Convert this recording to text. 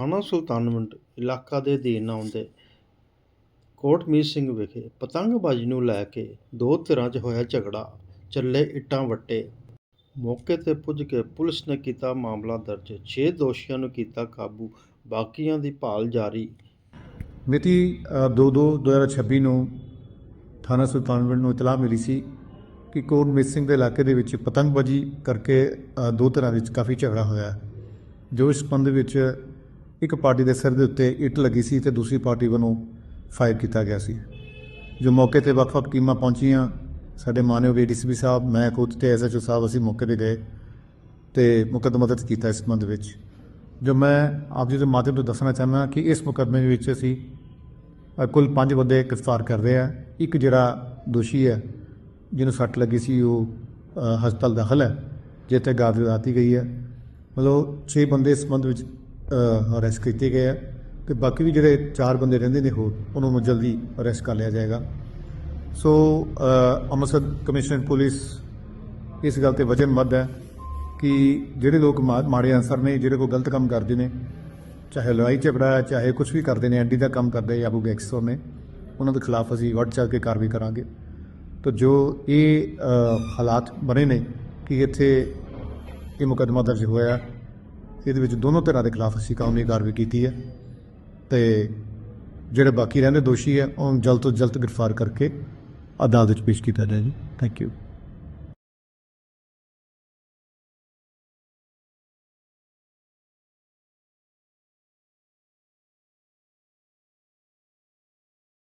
ਥਾਣਾ ਸੁਲਤਾਨਵੰਡ ਇਲਾਕਾ ਦੇ ਅਧੀਨ ਆਉਂਦੇ ਕੋਟਮੀਤ ਸਿੰਘ ਵਿਖੇ ਪਤੰਗਬਾਜ਼ੀ ਨੂੰ ਲੈ ਕੇ ਦੋ ਧਿਰਾਂ 'ਚ ਹੋਇਆ ਝਗੜਾ, ਚੱਲੇ ਇੱਟਾਂ ਵੱਟੇ। ਮੌਕੇ ਤੇ ਪੁੱਜ ਕੇ ਪੁਲਿਸ ਨੇ ਕੀਤਾ ਮਾਮਲਾ ਦਰਜ। 6 ਦੋਸ਼ੀਆਂ ਨੂੰ ਕੀਤਾ ਕਾਬੂ, ਬਾਕੀਆਂ ਦੀ ਭਾਲ ਜਾਰੀ। ਮਿਤੀ 2/2/2026 ਨੂੰ ਥਾਣਾ ਸੁਲਤਾਨਵੰਡ ਨੂੰ ਇਤਲਾਹ ਮਿਲੀ ਸੀ ਕਿ ਕੋਟਮੀਤ ਸਿੰਘ ਦੇ ਇਲਾਕੇ ਦੇ ਵਿੱਚ ਪਤੰਗਬਾਜ਼ੀ ਕਰਕੇ ਦੋ ਧਿਰਾਂ ਵਿੱਚ ਕਾਫੀ ਝਗੜਾ ਹੋਇਆ। ਜੋ ਇਸ ਸੰਬੰਧ ਵਿੱਚ ਇੱਕ ਪਾਰਟੀ ਦੇ ਸਿਰ ਦੇ ਉੱਤੇ ਇੱਟ ਲੱਗੀ ਸੀ ਤੇ ਦੂਸਰੀ ਪਾਰਟੀ ਵੱਲੋਂ ਫਾਇਰ ਕੀਤਾ ਗਿਆ ਸੀ। ਜੋ ਮੌਕੇ ਤੇ ਵੱਖ-ਵੱਖ ਟੀਮਾਂ ਪਹੁੰਚੀਆਂ, ਸਾਡੇ ਮਾਨਯੋਗ ਏਡੀਸੀਪੀ ਸਾਹਿਬ, ਮੈਂ ਖੁਦ ਤੇ ਐਸਐਚਓ ਸਾਹਿਬ ਅਸੀਂ ਮੌਕੇ ਤੇ ਗਏ ਤੇ ਮੁਕੱਦਮਾ ਦਰਜ ਕੀਤਾ ਇਸ ਸੰਬੰਧ ਵਿੱਚ। ਜੋ ਮੈਂ ਆਪ ਜੀ ਦੇ ਮਾਧਿਅਮ ਤੋਂ ਦੱਸਣਾ ਚਾਹੁੰਦਾ ਕਿ ਇਸ ਮੁਕੱਦਮੇ ਵਿੱਚ ਅਸੀਂ ਕੁੱਲ 5 ਬੰਦੇ ਗ੍ਰਿਫਤਾਰ ਕਰ ਰਹੇ ਆ। ਇੱਕ ਜਿਹੜਾ ਦੋਸ਼ੀ ਹੈ, ਜਿਹਨੂੰ ਸੱਟ ਲੱਗੀ ਸੀ, ਉਹ ਹਸਪਤਾਲ ਦਾਖਲ ਹੈ, ਜਿੱਥੇ ਗਾਦੀ ਦਾਤੀ ਗਈ ਹੈ। ਮਤਲਬ 6 ਬੰਦੇ ਇਸ ਸੰਬੰਧ ਵਿੱਚ ਅਰੈਸਟ ਕੀਤੇ ਗਏ ਆ। ਤੇ ਬਾਕੀ ਵੀ ਜਿਹੜੇ ਚਾਰ ਬੰਦੇ ਰਹਿੰਦੇ ਨੇ ਹੋਰ, ਉਹਨਾਂ ਨੂੰ ਜਲਦੀ ਅਰੈਸਟ ਕਰ ਲਿਆ ਜਾਏਗਾ। ਸੋ ਅੰਮ੍ਰਿਤਸਰ ਕਮਿਸ਼ਨਰ ਪੁਲਿਸ ਇਸ ਗੱਲ ਤੇ ਵਚਨਬੱਧ ਹੈ ਕਿ ਜਿਹੜੇ ਲੋਕ ਮਾ- ਮਾੜੇ ਅਨਸਰ ਨੇ, ਜਿਹੜੇ ਕੋਈ ਗਲਤ ਕੰਮ ਕਰਦੇ ਨੇ, ਚਾਹੇ ਲੜਾਈ ਝਗੜਾ ਚਾਹੇ ਕੁਝ ਵੀ ਕਰਦੇ ਨੇ, ਐਂਡੀ ਦਾ ਕੰਮ ਕਰਦੇ ਜਾਂ ਕੋਈ ਗੈਂਗਸਟਰ ਨੇ ਉਹਨਾਂ ਦੇ ਖਿਲਾਫ ਅਸੀਂ ਵੱਟ ਚੱਲ ਕੇ ਕਾਰਵਾਈ ਕਰਾਂਗੇ। ਤਾਂ ਜੋ ਇਹ ਹਾਲਾਤ ਬਣੇ ਨੇ ਕਿ ਇੱਥੇ ਇਹ ਮੁਕੱਦਮਾ ਦਰਜ ਹੋਇਆ ਇਹਦੇ ਵਿੱਚ ਦੋਨੋਂ ਧਿਰਾਂ ਦੇ ਖਿਲਾਫ ਅਸੀਂ ਕਾਨੂੰਨੀ ਕਾਰਵਾਈ ਕੀਤੀ ਹੈ ਤੇ ਜਿਹੜੇ ਬਾਕੀ ਰਹਿੰਦੇ ਦੋਸ਼ੀ ਹੈ ਉਹਨਾਂ ਜਲਦ ਤੋਂ ਜਲਦ ਗ੍ਰਿਫਤਾਰ ਕਰਕੇ ਅਦਾਲਤ ਵਿੱਚ ਪੇਸ਼ ਕੀਤਾ ਜਾਏ ਜੀ। Thank you